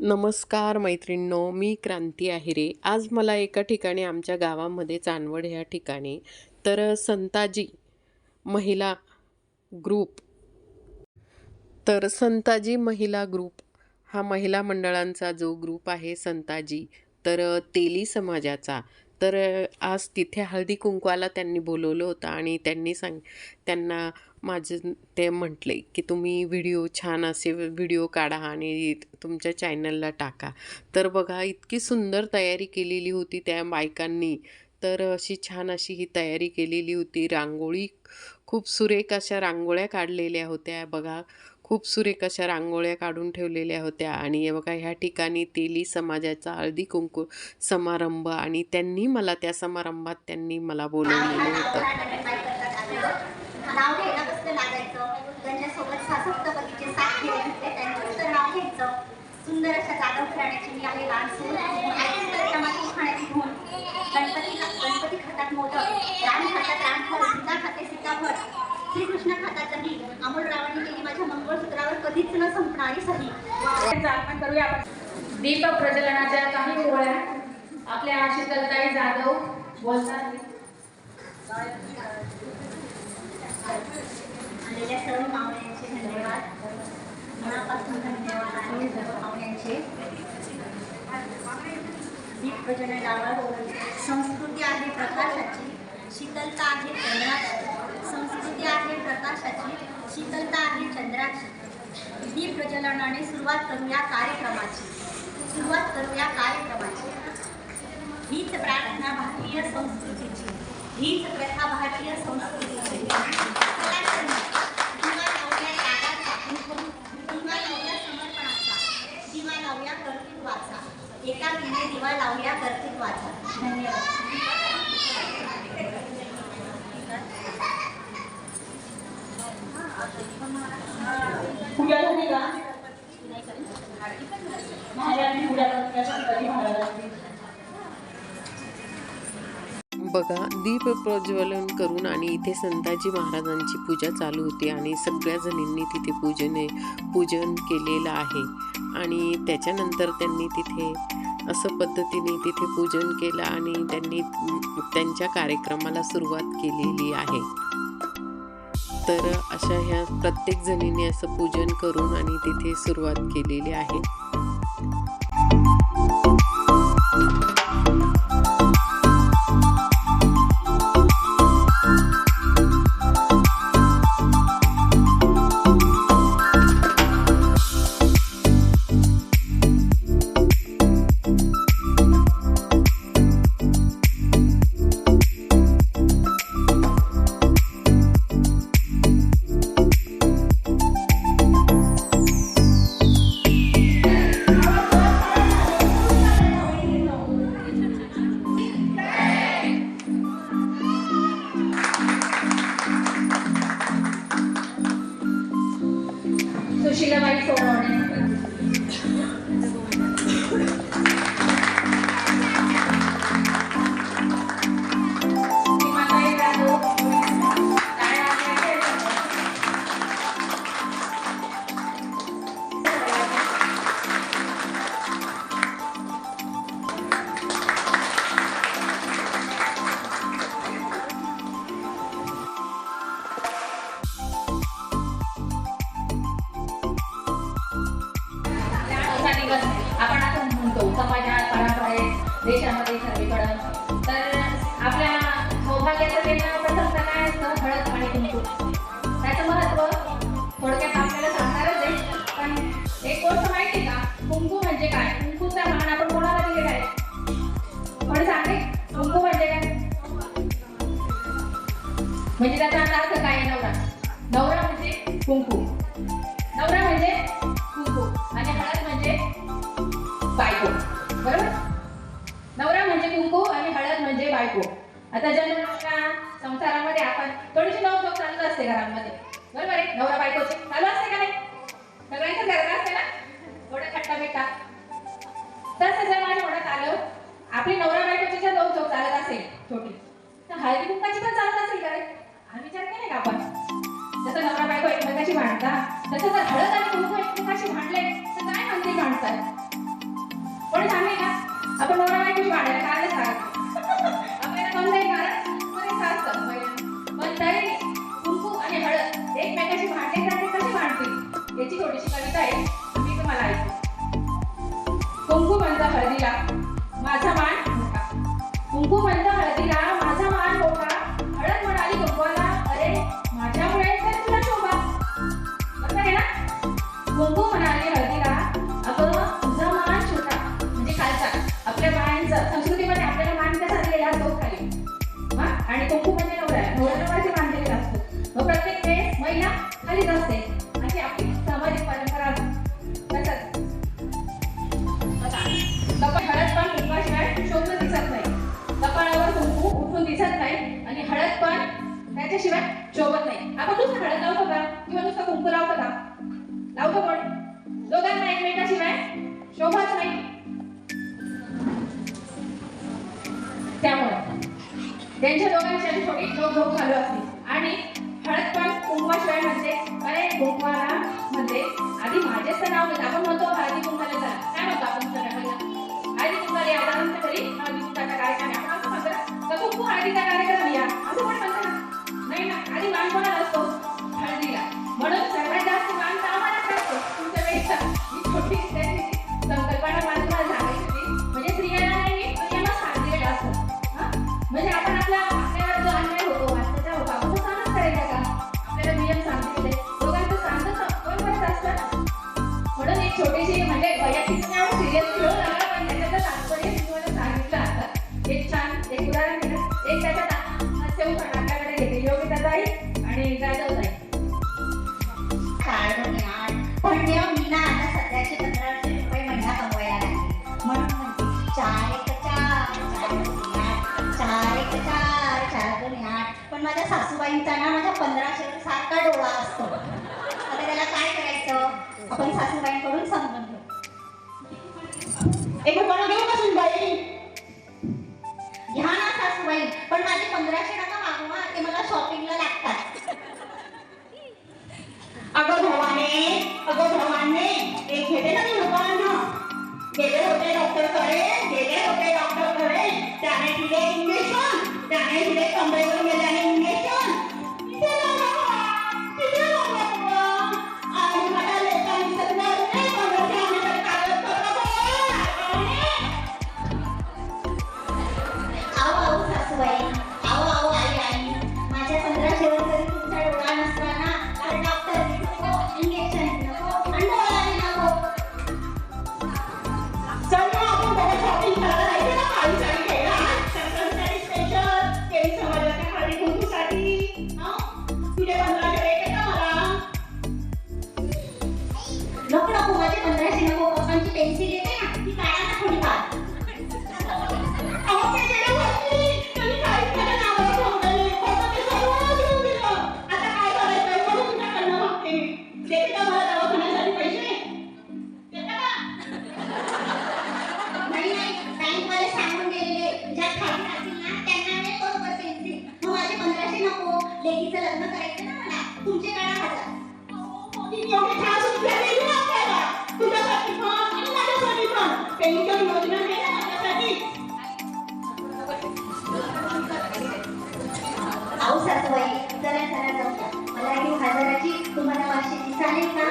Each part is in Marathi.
नमस्कार मैत्रिणींनो मी क्रांती आहिरे. आज मला एका ठिकाणी आमच्या गावामध्ये चांदवड ह्या ठिकाणी. तर संताजी महिला ग्रुप. तर संताजी महिला ग्रुप हा महिला मंडळांचा जो ग्रुप आहे संताजी तर तेली समाजाचा. तर आज तिथे हळदी कुंकवाला त्यांनी बोलवलं होतं आणि त्यांनी सांग त्यांना माझं ते म्हटले की तुम्ही व्हिडिओ छान असे व्हिडिओ काढा आणि तुमच्या चॅनलला टाका. तर बघा इतकी सुंदर तयारी केलेली होती त्या बायकांनी. तर अशी छान अशी ही तयारी केलेली होती. रांगोळी खूप सुरेख अशा रांगोळ्या काढलेल्या होत्या. बघा खूप सुरेख अशा रांगोळ्या काढून ठेवलेल्या होत्या. आणि हे बघा ह्या ठिकाणी तेली समाजाचा हळदी कुंकू समारंभ आणि त्यांनी मला त्या समारंभात त्यांनी मला बोलवलेलं होतं नाव घ्यायला कसं लागायचं त्यांच्यासोबत सासप्तपदीचे सात खेळ घेतले त्यांचं तर नाव घ्यायचं जाधव खेळण्याची मी आहे लहान सून. खाण्याची धून. गणपती गणपती खातात मोदक. राम खातात रामफळ. सीता खाते सीताफळ. श्रीकृष्ण खातात दही. अमोल रावांनी केली माझ्या मंगळसूत्रावर कधीच न संपणारी सही. आपण करूया आपण. दीप प्रज्वलनाच्या काही ओळ्या आपल्या शीतलताई जाधव बोलतात. आलेल्या सर्व पाहुण्यांचे दीप गावात संस्कृती आहे प्रकाशाची शीतलता आहे चंद्राची. संस्कृती आहे प्रकाशाची शीतलता आहे चंद्राची. दीप प्रज्वलनाने सुरुवात करूया कार्यक्रमाची. सुरुवात करूया कार्यक्रमाची. हीच प्रार्थना भारतीय संस्कृतीची. हीच प्रथा भारतीय संस्कृतीची चला तर मग. दिवा लावूया त्यागाचा, दिवा लावूया समर्पणाचा, दिवा लावूया कर्तृत्वाचा एका दिने दिवा लावूया कर्तृत्वाचा धन्यवाद पूजा झाली का महाराजांनी पूजा करते कधी महाराजांची बघा दीप प्रज्वलन करून आणि इथे संताजी महाराजांची पूजा चालू होती आणि सगळ्या जणींनी तिथे पूजने पूजन केलेलं आहे. आणि त्याच्यानंतर त्यांनी तिथे असं पद्धतीने तिथे पूजन केलं आणि त्यांनी त्यांच्या कार्यक्रमाला सुरुवात केलेली आहे. तर अशा ह्या प्रत्येकजणींनी असं पूजन करून आणि तिथे सुरुवात केलेली आहे. chega vai fora. दिवस आपण असं म्हणतो समाजात पराकडे देशामध्ये सर्वीकडं तर आपल्या सौभाग्याचं देणं प्रथम तर काय असतं? हळद आणि कुंकू. त्याचं महत्त्व थोडक्यात आपल्याला सांगणारच आहे. पण एक गोष्ट माहिती का? कुंकू म्हणजे काय? कुंकूचा मान आपण कोणाला दिलेला आहे? पण सांगे कुंकू म्हणजे काय? म्हणजे त्याचा अर्थ काय नवरा. नवरा म्हणजे कुंकू. नवरा म्हणजे कुंकू. आणि हळद बायको आता जन्मला संसारामध्ये आपण थोडीशी नवजोग चालू असते घरामध्ये. बरोबर आहे? नवरा बायकोची. चालू असते का नाही? सगळ्यांचं घरात असते ना? थोडं खट्टा मिठा तसं जर माझ्या म्हणत आलं आपली नवरा बायकोची जर नवजोग चालत असेल छोटी तर हळदी कुंकाची पण चालत असेल का रे? आम्ही विचार केला का आपण? जसं नवरा बायको एकमेकाशी भांडता तसं जर हळद आणि कुंकू एकमेकाशी भांडले तर काय म्हणते भांडतात पण आम्ही का? आपण नवरा बायकोशी भांडायला काय लागत छोटीशी कविता आहे मी तुम्हाला ऐकू कुंकू बंद हळदीला माझा मान त्याच्याशिवाय शोभत नाही. आपण दुसरा हळद लावतो का? किंवा दुसरा कुंकू लावतो का? लावतो कोण? दोघांना एकमेकाशिवाय शोभत नाही. त्यामुळे त्यांच्या दोघांच्या थोडी लोक चालू असते. आणि हळद पण कुंकवाशिवाय म्हणजे अरे कुंकवाला म्हणजे आधी माझेच नाव नाव आपण म्हणतो आधी कुंकवाला जा काय म्हणतो आपण सगळ्या आधी तरी कार्यक्रम आपण म्हणतो तर कुंकू हळदीचा कार्यक्रम Mày có. माझ्या सासूबाईंचा ना माझ्या पंधराशे सारखा डोळा असतो. आता त्याला काय करायचं? आपण सासूबाईंकडून समजून घेऊ. एक रुपया घेऊ का सुनबाई? घ्या ना सासूबाई. पण माझे पंधराशे नका मागवा ते मला शॉपिंगला लागतात. अगं भवाने अगं भवाने एक घेते ना मी लोकांना. गेले होते डॉक्टरकडे गेले होते डॉक्टरकडे त्याने दिले इंजेक्शन त्याने दिले कमरेवर गेल्याने पेन्शन योजना हे आपल्यासाठी मला हजाराची तुम्हाला वार्षिकी चालेल का?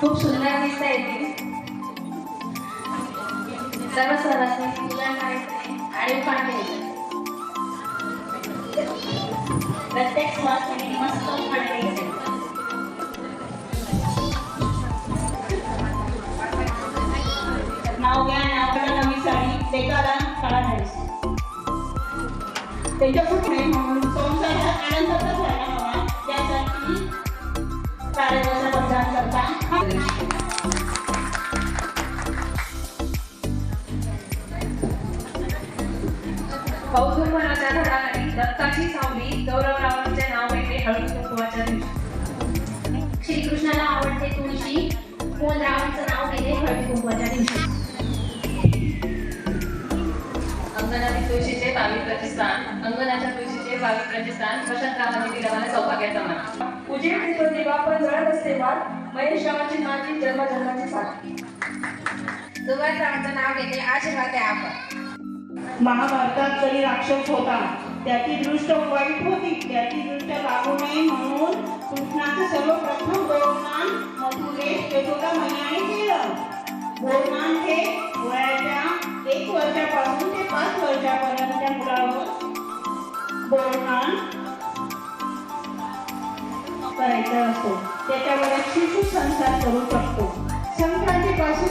खूप सुंदर दिसता येते सर्व सहवासी आणि उखाण प्रत्येक मस्त नाव घ्या आणि आपल्याला नवी साडी. लेकाला काळा ड्रेस त्यांच्या पुढे म्हणून संसार हा आनंदाचा कौतुंबनाच्या झाडाखाली दत्ताची सावली गौरवरावांचे नाव घेते. हळदी कुंकवाच्या दिवशी श्रीकृष्णाला आवडते तुळशी कोण रावांचं नाव घेते हळदी कुंकवाच्या दिवशी अंगणातील तुळशीचे पावित्र्याचे स्थान अंगणाच्या तुळशीचे बावी प्रतिष्ठान वसंतरावांनी दिलवाने सौभाग्याचा मान उजेड देतो देवा पण जळत असते वाट महेश रावांची माझी जन्मजन्माची साथ सुभाषरावांचं नाव घेते आशीर्वाद आहे आपण. महाभारतात जरी राक्षस होता त्याची दृष्ट वाईट होती. त्याची दृष्ट लागू नये म्हणून कृष्णाचं सर्वप्रथम गौरनान मथुरेश यशोदा मैयाने केलं. गौरनान हे वयाच्या एक वर्षापासून ते पाच वर्षापर्यंत त्या मुलावर गौरनान करायचा असतो. त्याच्यावर शिशु संसार करू शकतो. संक्रांतीपासून